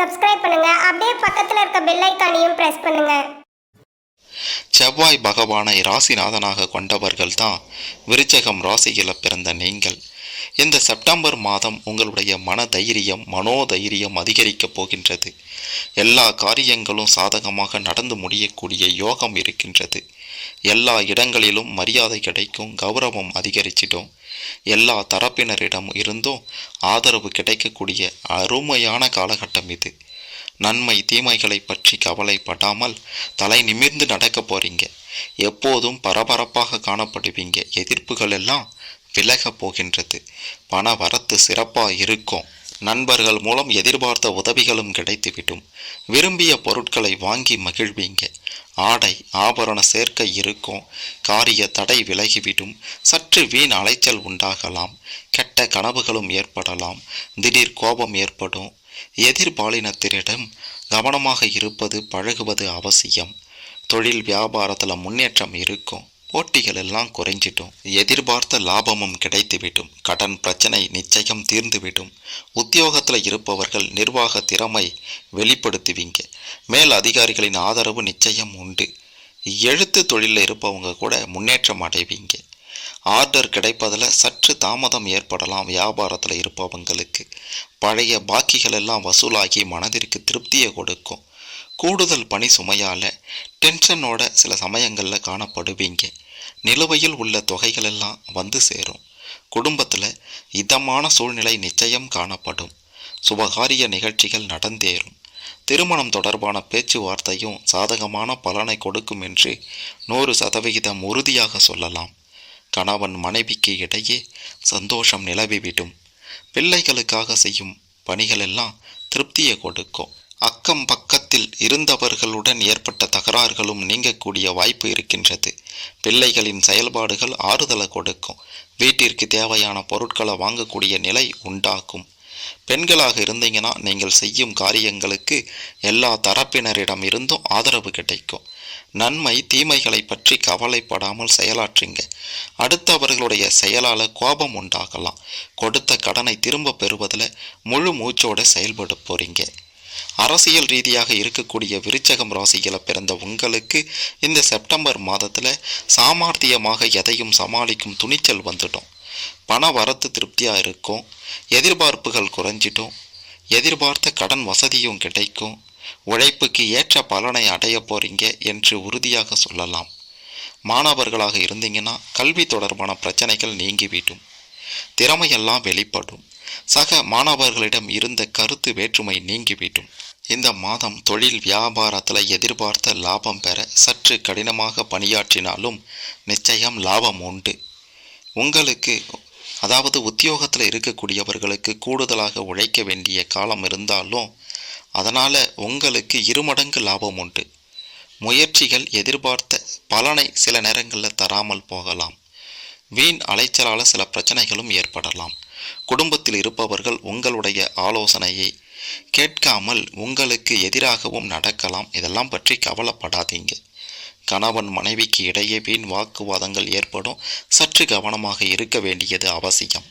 Subscribe பண்ணுங்க. அப்படியே பக்கத்துல இருக்க பெல் ஐக்கானையும் பிரஸ் பண்ணுங்க. செவ்வாய் பகவானை ராசிநாதனாக கொண்டவர்கள் தான் விருச்சகம் ராசியில் பிறந்த நீங்கள். இந்த செப்டம்பர் மாதம் உங்களுடைய மன தைரியம் மனோதைரியம் அதிகரிக்கப் போகின்றது. எல்லா காரியங்களும் சாதகமாக நடந்து முடியக்கூடிய யோகம் இருக்கின்றது. எல்லா இடங்களிலும் மரியாதை கிடைக்கும் கௌரவம் அதிகரிச்சிடும். எல்லா தரப்பினரிடம் இருந்தும் ஆதரவு கிடைக்கக்கூடிய அருமையான காலகட்டம் இது. நன்மை தீமைகளை பற்றி கவலைப்படாமல் தலை நிமிர்ந்து நடக்க போறீங்க. எப்போதும் பரபரப்பாக காணப்படுவீங்க. எதிர்ப்புகள் எல்லாம் விலக போகின்றது. பண வரத்து சிறப்பாக இருக்கும். நண்பர்கள் மூலம் எதிர்பார்த்த உதவிகளும் கிடைத்துவிடும். விரும்பிய பொருட்களை வாங்கி மகிழ்வீங்க. ஆடை ஆபரண சேர்க்கை இருக்கும். காரிய தடை விலகிவிடும். சற்று வீண் அலைச்சல் உண்டாகலாம். கெட்ட கனவுகளும் ஏற்படலாம். திடீர் கோபம் ஏற்படும். எதிர்பாலினத்தினிடம் கவனமாக இருப்பது பழகுவது அவசியம். தொழில் வியாபாரத்தில் முன்னேற்றம் இருக்கும். போட்டிகள் எல்லாம் குறைஞ்சிட்டும் எதிர்பார்த்த லாபமும் கிடைத்துவிடும் கடன் பிரச்சனை நிச்சயம் தீர்ந்துவிடும். உத்தியோகத்தில் இருப்பவர்கள் நிர்வாக திறமை வெளிப்படுத்துவீங்க. மேல் அதிகாரிகளின் ஆதரவு நிச்சயம் உண்டு. எழுத்து தொழிலில் இருப்பவங்க கூட முன்னேற்றம் அடைவீங்க. ஆர்டர் கிடைப்பதில் சற்று தாமதம் ஏற்படலாம் வியாபாரத்தில் இருப்பவங்களுக்கு. பழைய பாக்கிகள் எல்லாம் வசூலாகி மனதிற்கு திருப்தியை கொடுக்கும். கூடுதல் பணி சுமையால் டென்ஷனோட சில சமயங்களில் காணப்படுவீங்க. நிலுவையில் உள்ள தொகைகள் எல்லாம் வந்து சேரும். குடும்பத்தில் இதமான சூழ்நிலை நிச்சயம் காணப்படும். சுபகாரிய நிகழ்ச்சிகள் நடந்தேறும். திருமணம் தொடர்பான பேச்சுவார்த்தையும் சாதகமான பலனை கொடுக்கும் என்று நூறு சதவிகிதம் உறுதியாக சொல்லலாம். கணவன் மனைவிக்கு இடையே சந்தோஷம் நிலவிவிடும். பிள்ளைகளுக்காக செய்யும் பணிகளெல்லாம் திருப்தியை கொடுக்கும். அக்கம் பக்கத்தில் இருந்தவர்களுடன் ஏற்பட்ட தகராறுகளும் நீங்கக்கூடிய வாய்ப்பு இருக்கின்றது. பிள்ளைகளின் செயல்பாடுகள் ஆறுதலை கொடுக்கும். வீட்டிற்கு தேவையான பொருட்களை வாங்கக்கூடிய நிலை உண்டாக்கும். பெண்களாக இருந்தீங்கன்னா நீங்கள் செய்யும் காரியங்களுக்கு எல்லா தரப்பினரிடம் இருந்தும் ஆதரவு கிடைக்கும். நன்மை தீமைகளை பற்றி கவலைப்படாமல் செயலாற்றுங்க. அடுத்தவர்களுடைய செயலால் கோபம் உண்டாகலாம். கொடுத்த கடனை திரும்ப பெறுவதில் முழு மூச்சோட செயல்பட போறீங்க. அரசியல் ரீதியாக இருக்கக்கூடிய விருச்சகம் ராசியில் பிறந்த உங்களுக்கு இந்த செப்டம்பர் மாதத்தில் சாமர்த்தியமாக எதையும் சமாளிக்கும் துணிச்சல் வந்துடும். பண வரத்து திருப்தியாக இருக்கும். எதிர்பார்ப்புகள் குறைஞ்சிட்டும் எதிர்பார்த்த கடன் வசதியும் கிடைக்கும். உழைப்புக்கு ஏற்ற பலனை அடைய போறீங்க என்று உறுதியாக சொல்லலாம். மாணவர்களாக இருந்தீங்கன்னா கல்வி தொடர்பான பிரச்சனைகள் நீங்கிவிடும் திறமையெல்லாம் வெளிப்படும். சக மாணவர்களிடம் இருந்த கருத்து வேற்றுமை நீங்கிவிடும். இந்த மாதம் தொழில் வியாபாரத்தில் எதிர்பார்த்த லாபம் பெற சற்று கடினமாக பணியாற்றினாலும் நிச்சயம் லாபம் உண்டு. உங்களுக்கு அதாவது உத்தியோகத்தில் இருக்கக்கூடியவர்களுக்கு கூடுதலாக உழைக்க வேண்டிய காலம் இருந்தாலும் அதனால் உங்களுக்கு இருமடங்கு லாபம் உண்டு. முயற்சிகள் எதிர்பார்த்த பலனை சில நேரங்களில் தராமல் போகலாம். வீண் அலைச்சலால் சில பிரச்சனைகளும் ஏற்படலாம். குடும்பத்தில் இருப்பவர்கள் உங்களுடைய ஆலோசனையை கேட்காமல் உங்களுக்கு எதிராகவும் நடக்கலாம். இதெல்லாம் பற்றி கவலைப்படாதீங்க. கணவன் மனைவிக்கு இடையே வீண் வாக்குவாதங்கள் ஏற்படும். சற்று கவனமாக இருக்க வேண்டியது அவசியம்.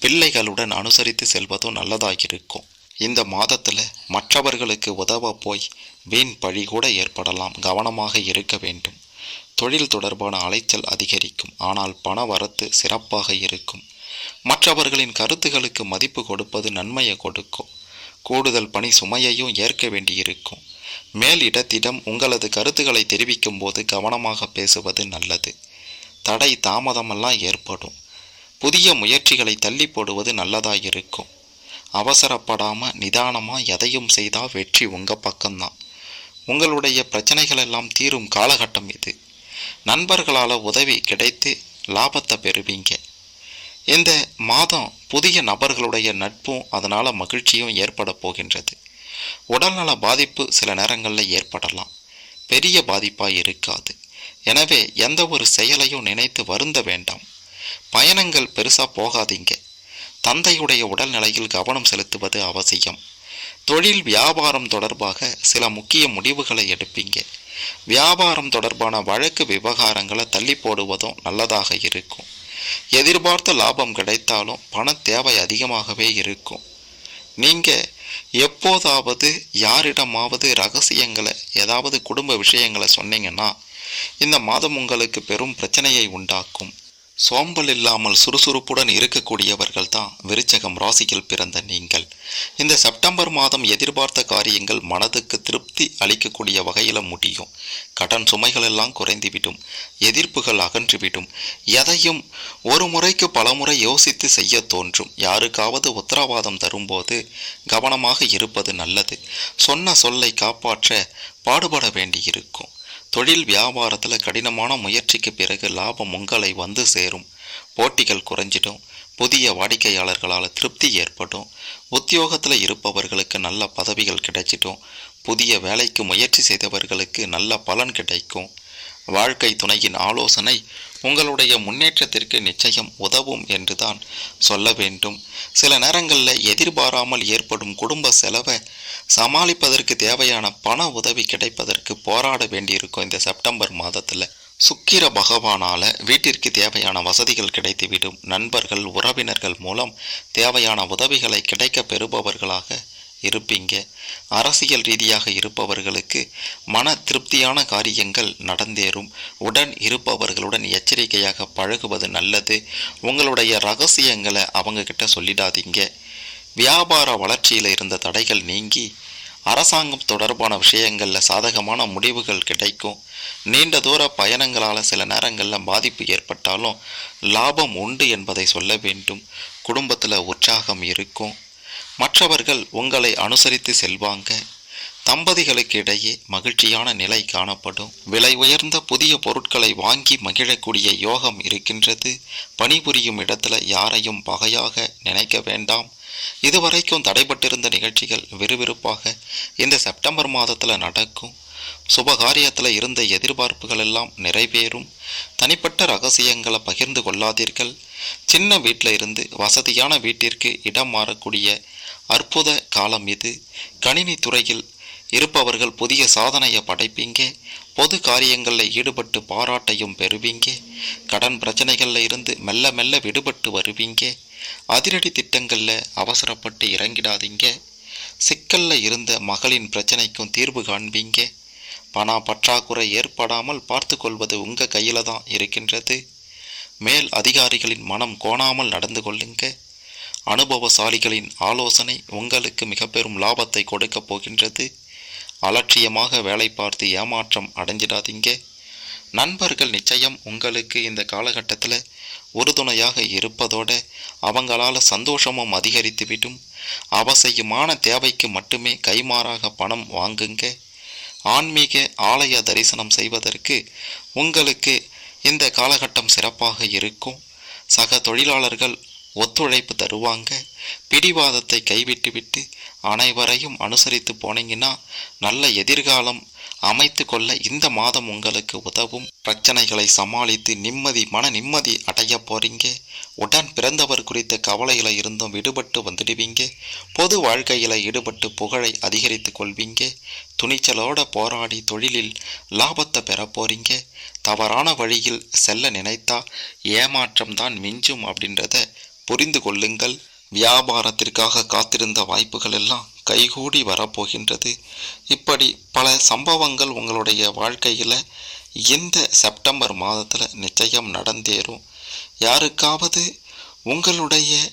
பிள்ளைகளுடன் அனுசரித்து செல்வதும் நல்லதாக இருக்கும் இந்த மாதத்தில் மற்றவர்களுக்கு உதவ போய் வீண் பழி கூட ஏற்படலாம். கவனமாக இருக்க வேண்டும். தொழில் தொடர்பான அலைச்சல் அதிகரிக்கும். ஆனால் பண வரத்து சிறப்பாக இருக்கும். மற்றவர்களின் கருத்துகளுக்கு மதிப்பு கொடுப்பது நன்மையை கொடுக்கும். கூடுதல் பணி சுமையையும் ஏற்க வேண்டியிருக்கும். மேல் இடத்திடம் உங்களது கருத்துக்களை தெரிவிக்கும் போது கவனமாக பேசுவது நல்லது. தடை தாமதமெல்லாம் ஏற்படும். புதிய முயற்சிகளை தள்ளி போடுவது நல்லதாக இருக்கும் அவசரப்படாமல் நிதானமாக எதையும் செய்தால் வெற்றி உங்கள் பக்கம்தான். உங்களுடைய பிரச்சனைகள் எல்லாம் தீரும் காலகட்டம் இது. நண்பர்களால் உதவி கிடைத்து லாபத்தை பெறுவீங்க. இந்த மாதம் புதிய நபர்களுடைய நட்பும் அதனால் மகிழ்ச்சியும் ஏற்பட போகின்றது. உடல்நல பாதிப்பு சில நேரங்களில் ஏற்படலாம். பெரிய பாதிப்பாக இருக்காது. எனவே எந்த ஒரு செயலையும் நினைத்து வருந்த வேண்டாம். பயணங்கள் பெருசாக போகாதீங்க. தந்தையுடைய உடல்நிலையில் கவனம் செலுத்துவது அவசியம். தொழில் வியாபாரம் தொடர்பாக சில முக்கிய முடிவுகளை எடுப்பீங்க. வியாபாரம் தொடர்பான வழக்கு விவகாரங்களை தள்ளி போடுவதும் நல்லதாக இருக்கும். எதிர்பார்த்த லாபம் கிடைத்தாலும் பண தேவை அதிகமாகவே இருக்கும். நீங்கள் எப்போதாவது யாரிடமாவது ரகசியங்களை ஏதாவது குடும்ப விஷயங்களை சொன்னீங்கன்னா இந்த மாதம் உங்களுக்கு பெரும் பிரச்சனையை உண்டாக்கும். சோம்பல் இல்லாமல் சுறுசுறுப்புடன் இருக்கக்கூடியவர்கள் தான் விருச்சகம் ராசியில் பிறந்த நீங்கள். இந்த செப்டம்பர் மாதம் எதிர்பார்த்த காரியங்கள் மனதுக்கு திருப்தி அளிக்கக்கூடிய வகையில் முடியும். கடன் சுமைகள் எல்லாம் குறைந்துவிடும். எதிர்ப்புகள் அகன்றுவிடும். எதையும் ஒரு முறைக்கு பலமுறை யோசித்து செய்ய தோன்றும். யாருக்காவது உத்தரவாதம் தரும்போது கவனமாக இருப்பது நல்லது. சொன்ன சொல்லை காப்பாற்ற பாடுபட வேண்டியிருக்கும். தொழில் வியாபாரத்தில் கடினமான முயற்சிக்கு பிறகு லாபம் உங்களை வந்து சேரும். போட்டிகள் குறைஞ்சிடும். புதிய வாடிக்கையாளர்களால் திருப்தி ஏற்படும். உத்தியோகத்தில் இருப்பவர்களுக்கு நல்ல பதவிகள் கிடைச்சிடும். புதிய வேலைக்கு முயற்சி செய்தவர்களுக்கு நல்ல பலன் கிடைக்கும். வாழ்க்கை துணையின் ஆலோசனை உங்களுடைய முன்னேற்றத்திற்கு நிச்சயம் உதவும் என்றுதான் சொல்ல வேண்டும். சில நேரங்களில் எதிர்பாராமல் ஏற்படும் குடும்ப செலவை சமாளிப்பதற்கு தேவையான பண உதவி கிடைப்பதற்கு போராட வேண்டியிருக்கும் இந்த செப்டம்பர் மாதத்தில். சுக்கிர பகவானால வீட்டிற்கு தேவையான வசதிகள் கிடைத்துவிடும். நண்பர்கள் உறவினர்கள் மூலம் தேவையான உதவிகளை கிடைக்க பெறுபவர்களாக இருப்பீங்க. அரசியல் ரீதியாக இருப்பவர்களுக்கு மன திருப்தியான காரியங்கள் நடந்தேறும். உடன் இருப்பவர்களுடன் எச்சரிக்கையாக பழகுவது நல்லது. உங்களுடைய ரகசியங்களை அவங்க கிட்ட சொல்லிடாதீங்க. வியாபார வளர்ச்சியில் இருந்த தடைகள் நீங்கி அரசாங்கம் தொடர்பான விஷயங்களில் சாதகமான முடிவுகள் கிடைக்கும். நீண்ட தூர பயணங்களால் சில நேரங்களில் பாதிப்பு ஏற்பட்டாலும் லாபம் உண்டு என்பதை சொல்ல வேண்டும். குடும்பத்தில் உற்சாகம் இருக்கும். மற்றவர்கள் உங்களை அனுசரித்து செல்வாங்க. தம்பதிகளுக்கு இடையே மகிழ்ச்சியான நிலை காணப்படும். விலை உயர்ந்த புதிய பொருட்களை வாங்கி மகிழக்கூடிய யோகம் இருக்கின்றது. பணிபுரியும் இடத்துல யாரையும் பகையாக நினைக்க வேண்டாம். இதுவரைக்கும் தடைபட்டிருந்த நிகழ்ச்சிகள் விறுவிறுப்பாக இந்த செப்டம்பர் மாதத்தில் நடக்கும். சுபகாரியத்தில் இருந்த எதிர்பார்ப்புகள் எல்லாம் நிறைவேறும். தனிப்பட்ட ரகசியங்களை பகிர்ந்து கொள்ளாதீர்கள். சின்ன வீட்டில் இருந்து வசதியான வீட்டிற்கு இடம் மாறக்கூடிய அற்புத காலம் இது. கணினி துறையில் இருப்பவர்கள் புதிய சாதனையை படைப்பீங்க. பொது காரியங்களில் ஈடுபட்டு பாராட்டையும் பெறுவீங்க. கடன் பிரச்சனைகளில் இருந்து மெல்ல மெல்ல விடுபட்டு வருவீங்க. அதிரடி திட்டங்களில் அவசரப்பட்டு இறங்கிடாதீங்க. சிக்கலில் இருந்த மகளின் பிரச்சனைக்கும் தீர்வு காண்பீங்க. பண பற்றாக்குறை ஏற்படாமல் பார்த்து கொள்வது உங்கள் கையில் தான் இருக்கின்றது. மேல் அதிகாரிகளின் மனம் கோணாமல் நடந்து கொள்ளுங்க. அனுபவசாலிகளின் ஆலோசனை உங்களுக்கு மிக பெரும் லாபத்தை கொடுக்கப் போகின்றது. அலட்சியமாக வேலை பார்த்து ஏமாற்றம் அடைஞ்சிடாதீங்க. நண்பர்கள் நிச்சயம் உங்களுக்கு இந்த காலகட்டத்தில் உறுதுணையாக இருப்பதோடு அவங்களால சந்தோஷமும் அதிகரித்துவிடும். அவசியமான தேவைக்கு மட்டுமே கைமாறாக பணம் வாங்குங்க. ஆன்மீக ஆலய தரிசனம் செய்வதற்கு உங்களுக்கு இந்த காலகட்டம் சிறப்பாக இருக்கும். சக தொழிலாளர்கள் ஒத்துழைப்பு தருவாங்க. பிடிவாதத்தை கைவிட்டுவிட்டு அனைவரையும் அனுசரித்து போனீங்கன்னா நல்ல எதிர்காலம் அமைத்து கொள்ள இந்த மாதம் உங்களுக்கு உதவும். பிரச்சனைகளை சமாளித்து நிம்மதி மன நிம்மதி அடைய போறீங்க. உடன் பிறந்தவர் குறித்த கவலையில் இருந்தும் விடுபட்டு வந்துடுவீங்க. பொது வாழ்க்கையில் ஈடுபட்டு புகழை அதிகரித்து கொள்வீங்க. துணிச்சலோட போராடி தொழிலில் லாபத்தை பெற போறீங்க. தவறான வழியில் செல்ல நினைத்தா ஏமாற்றம் தான் மிஞ்சும் அப்படின்றத புரிந்து கொள்ளுங்கள். வியாபாரத்திற்காக காத்திருந்த வாய்ப்புகள் எல்லாம் கைகூடி வரப்போகின்றது. இப்படி பல சம்பவங்கள் உங்களுடைய வாழ்க்கையில் இந்த செப்டம்பர் மாதத்தில் நிச்சயம் நடந்தேறும். யாருக்காவது உங்களுடைய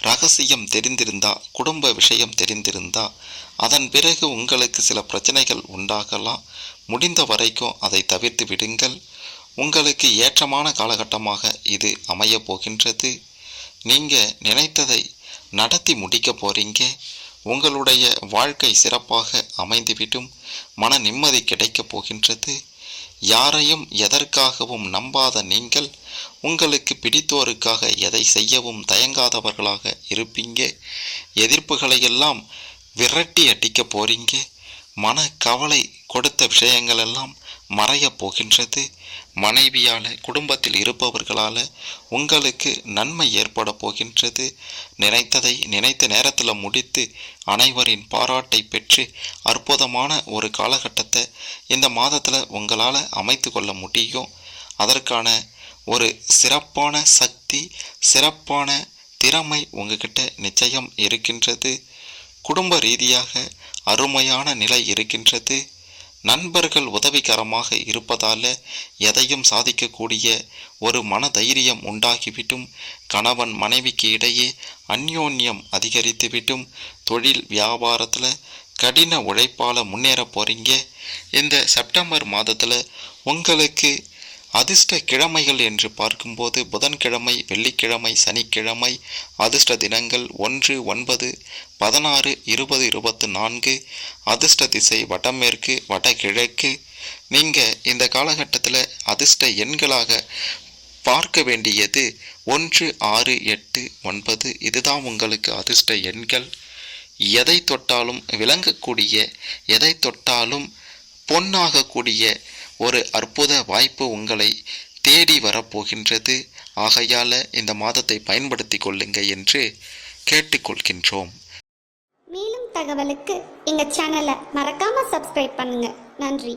ரகசியம் தெரிந்திருந்தா குடும்ப விஷயம் தெரிந்திருந்தா அதன் பிறகு உங்களுக்கு சில பிரச்சனைகள் உண்டாகலாம். முடிந்த வரைக்கும் அதை தவிர்த்து விடுங்கள். உங்களுக்கு ஏற்றமான காலகட்டமாக இது அமையப் போகின்றது. நீங்கள் நினைத்ததை நடத்தி முடிக்க போறீங்க. உங்களுடைய வாழ்க்கை சிறப்பாக அமைந்துவிடும். மன நிம்மதி கிடைக்கப் போகின்றது. யாரையும் எதற்காகவும் நம்பாத நீங்கள் உங்களுக்கு பிடித்தோருக்காக எதை செய்யவும் தயங்காதவர்களாக இருப்பீங்க. எதிர்ப்புகளை எல்லாம் விரட்டி அடிக்க போறீங்க. மன கவலை கொடுத்த விஷயங்களெல்லாம் மறையப் போகின்றது. மனைவியால் குடும்பத்தில் இருப்பவர்களால் உங்களுக்கு நன்மை ஏற்பட போகின்றது. நினைத்ததை நினைத்த நேரத்தில் முடித்து அனைவரின் பாராட்டை பெற்று அற்புதமான ஒரு காலகட்டத்தை இந்த மாதத்தில் உங்களால் அமைத்து கொள்ள முடியும். அதற்கான ஒரு சிறப்பான சக்தி சிறப்பான திறமை உங்ககிட்ட நிச்சயம் இருக்கின்றது. குடும்ப ரீதியாக அருமையான நிலை இருக்கின்றது. நண்பர்கள் உதவிகரமாக இருப்பதால எதையும் சாதிக்கக்கூடிய ஒரு மன தைரியம் உண்டாகிவிட்டும் கணவன் மனைவிக்கு இடையே அந்யோன்யம் அதிகரித்துவிட்டும் தொழில் வியாபாரத்தில் கடின உழைப்பால் முன்னேற போகிறீங்க இந்த செப்டம்பர் மாதத்தில் உங்களுக்கு அதிர்ஷ்ட கிழமைகள் என்று பார்க்கும்போது புதன்கிழமை வெள்ளிக்கிழமை சனிக்கிழமை அதிர்ஷ்ட தினங்கள் ஒன்று ஒன்பது பதினாறு இருபது இருபத்து நான்கு அதிர்ஷ்ட திசை வடமேற்கு வடகிழக்கு. நீங்கள் இந்த காலகட்டத்தில் அதிர்ஷ்ட எண்களாக பார்க்க வேண்டியது ஒன்று ஆறு எட்டு ஒன்பது. இதுதான் உங்களுக்கு அதிர்ஷ்ட எண்கள். எதை தொட்டாலும் விளங்கக்கூடிய எதை தொட்டாலும் பொன்னாகக்கூடிய ஒரு அற்புத வாய்ப்பு உங்களை தேடி வரப்போகின்றது. ஆகையால் இந்த மாதத்தை பயன்படுத்தி கொள்ளுங்க என்று கேட்டுக்கொள்கின்றோம். மேலும் தகவலுக்கு எங்கள் சேனலை மறக்காமல் சப்ஸ்கிரைப் பண்ணுங்கள் நன்றி.